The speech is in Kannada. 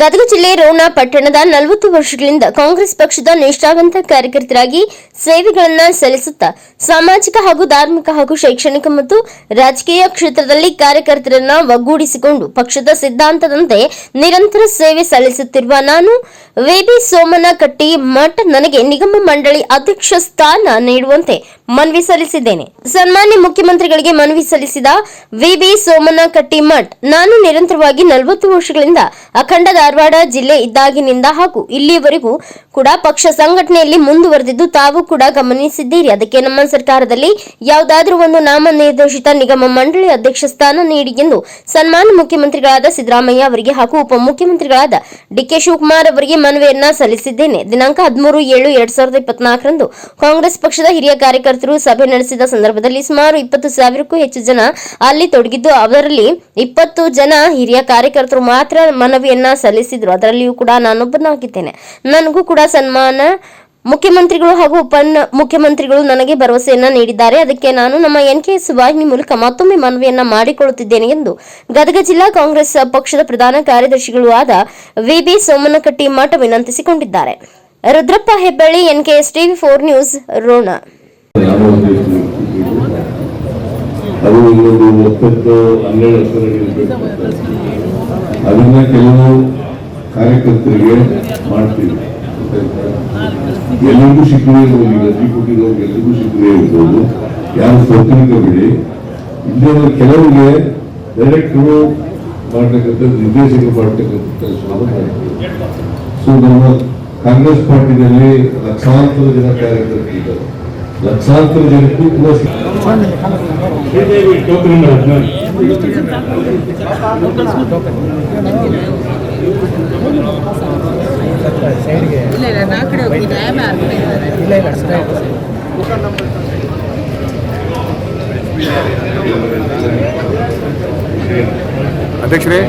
ಗದಗ ಜಿಲ್ಲೆ ರೋಣ ಪಟ್ಟಣದ ನಲವತ್ತು ವರ್ಷಗಳಿಂದ ಕಾಂಗ್ರೆಸ್ ಪಕ್ಷದ ನಿಷ್ಠಾವಂತ ಕಾರ್ಯಕರ್ತರಾಗಿ ಸೇವೆಗಳನ್ನು ಸಲ್ಲಿಸುತ್ತಾ ಸಾಮಾಜಿಕ ಹಾಗೂ ಧಾರ್ಮಿಕ ಹಾಗೂ ಶೈಕ್ಷಣಿಕ ಮತ್ತು ರಾಜಕೀಯ ಕ್ಷೇತ್ರದಲ್ಲಿ ಕಾರ್ಯಕರ್ತರನ್ನ ಒಗ್ಗೂಡಿಸಿಕೊಂಡು ಪಕ್ಷದ ಸಿದ್ಧಾಂತದಂತೆ ನಿರಂತರ ಸೇವೆ ಸಲ್ಲಿಸುತ್ತಿರುವ ನಾನು, ವಿಬಿ ಸೋಮನಕಟ್ಟಿ ಮಠ ನನಗೆ ನಿಗಮ ಮಂಡಳಿ ಅಧ್ಯಕ್ಷ ಸ್ಥಾನ ನೀಡುವಂತೆ ಮನವಿ ಸಲ್ಲಿಸಿದ್ದೇನೆ. ಸನ್ಮಾನ್ಯ ಮುಖ್ಯಮಂತ್ರಿಗಳಿಗೆ ಮನವಿ ಸಲ್ಲಿಸಿದ ವಿಬಿ ಸೋಮನಕಟ್ಟಿ ಮಠ್, ನಾನು ನಿರಂತರವಾಗಿ ನಲವತ್ತು ವರ್ಷಗಳಿಂದ ಅಖಂಡ ಧಾರವಾಡ ಜಿಲ್ಲೆ ಇದ್ದಾಗಿನಿಂದ ಹಾಗೂ ಇಲ್ಲಿಯವರೆಗೂ ಕೂಡ ಪಕ್ಷ ಸಂಘಟನೆಯಲ್ಲಿ ಮುಂದುವರೆದಿದ್ದು ತಾವು ಕೂಡ ಗಮನಿಸಿದ್ದೀರಿ. ಅದಕ್ಕೆ ನಮ್ಮ ಸರ್ಕಾರದಲ್ಲಿ ಯಾವುದಾದ್ರೂ ಒಂದು ನಾಮನಿರ್ದೇಶಿತ ನಿಗಮ ಮಂಡಳಿ ಅಧ್ಯಕ್ಷ ಸ್ಥಾನ ನೀಡಿ ಎಂದು ಸನ್ಮಾನ ಮುಖ್ಯಮಂತ್ರಿಗಳಾದ ಸಿದ್ದರಾಮಯ್ಯ ಅವರಿಗೆ ಹಾಗೂ ಉಪಮುಖ್ಯಮಂತ್ರಿಗಳಾದ ಡಿಕೆ ಶಿವಕುಮಾರ್ ಅವರಿಗೆ ಮನವಿಯನ್ನ ಸಲ್ಲಿಸಿದ್ದೇನೆ. ದಿನಾಂಕ ಹದಿಮೂರು ಏಳು ಎರಡ್ ಸಾವಿರದ ಇಪ್ಪತ್ನಾಲ್ಕರಂದು ಕಾಂಗ್ರೆಸ್ ಪಕ್ಷದ ಹಿರಿಯ ಕಾರ್ಯಕರ್ತರು ಸಭೆ ನಡೆಸಿದ ಸಂದರ್ಭದಲ್ಲಿ ಸುಮಾರು ಇಪ್ಪತ್ತು ಸಾವಿರಕ್ಕೂ ಹೆಚ್ಚು ಜನ ಅಲ್ಲಿ ತೊಡಗಿದ್ದು, ಅವರಲ್ಲಿ ಇಪ್ಪತ್ತು ಜನ ಹಿರಿಯ ಕಾರ್ಯಕರ್ತರು ಮಾತ್ರ ಮನವಿಯನ್ನ ಸಲ್ಲಿಸಿದ್ರು ಅದರಲ್ಲಿಯೂ ಕೂಡ ನಾನೊಬ್ಬನಾಗಿದ್ದೇನೆ. ನನಗೂ ಕೂಡ ಸನ್ಮಾನ ಮುಖ್ಯಮಂತ್ರಿಗಳು ಹಾಗೂ ಉಪ ಮುಖ್ಯಮಂತ್ರಿಗಳು ನನಗೆ ಭರವಸೆಯನ್ನ ನೀಡಿದ್ದಾರೆ. ಅದಕ್ಕೆ ನಾನು ನಮ್ಮ ಎನ್ಕೆಎಸ್ ವಾಹಿನಿ ಮೂಲಕ ಮತ್ತೊಮ್ಮೆ ಮನವಿಯನ್ನ ಮಾಡಿಕೊಳ್ಳುತ್ತಿದ್ದೇನೆ ಎಂದು ಗದಗ ಜಿಲ್ಲಾ ಕಾಂಗ್ರೆಸ್ ಪಕ್ಷದ ಪ್ರಧಾನ ಕಾರ್ಯದರ್ಶಿಗಳು ಆದ ವಿಬಿ ಸೋಮನಕಟ್ಟಿ ಮಠ ವಿನಂತಿಸಿಕೊಂಡಿದ್ದಾರೆ. Rudrappa Hebballi NKS TV four news, Ron. ಕಾರ್ಯಕರ್ತರಿಗೆ ಮಾಡ್ತೀವಿ. ಎಲ್ಲರಿಗೂ ಶಿಕ್ಷಣ ಈಗ ಅರ್ಜಿ ಕೊಟ್ಟಿರೋರು ಎಲ್ಲರಿಗೂ ಸಿಕ್ಕದೇ ಇರ್ಬೋದು. ಯಾರು ಸ್ವತಂತ್ರ ಬಿಡಿ ಇಲ್ಲಿ ಕೆಲವರಿಗೆ ಡೈರೆಕ್ಟರು ಮಾಡ್ತಕ್ಕಂಥ ನಿರ್ದೇಶಕ ಮಾಡ್ತಕ್ಕಂಥ ಕೆಲಸವನ್ನು ಸೊ ನಮ್ಮ ಕಾಂಗ್ರೆಸ್ ಪಾರ್ಟಿನಲ್ಲಿ ಲಕ್ಷಾಂತರ ಜನ ಕಾರ್ಯಕರ್ತರು ಇದ್ದಾರೆ. ಲಕ್ಷಾಂತರ ಜನಕ್ಕೂ ಕೂಡ ಶ್ರೀದೇವಿ ಟೋಕನ್ ಇಲ್ಲ ಇಲ್ಲ ನಾ ಕಡೆ ಹೋಗಿ ನ್ಯಾಯ ಮಾಡ್ತಾರೆ ಅಧ್ಯಕ್ಷರೇ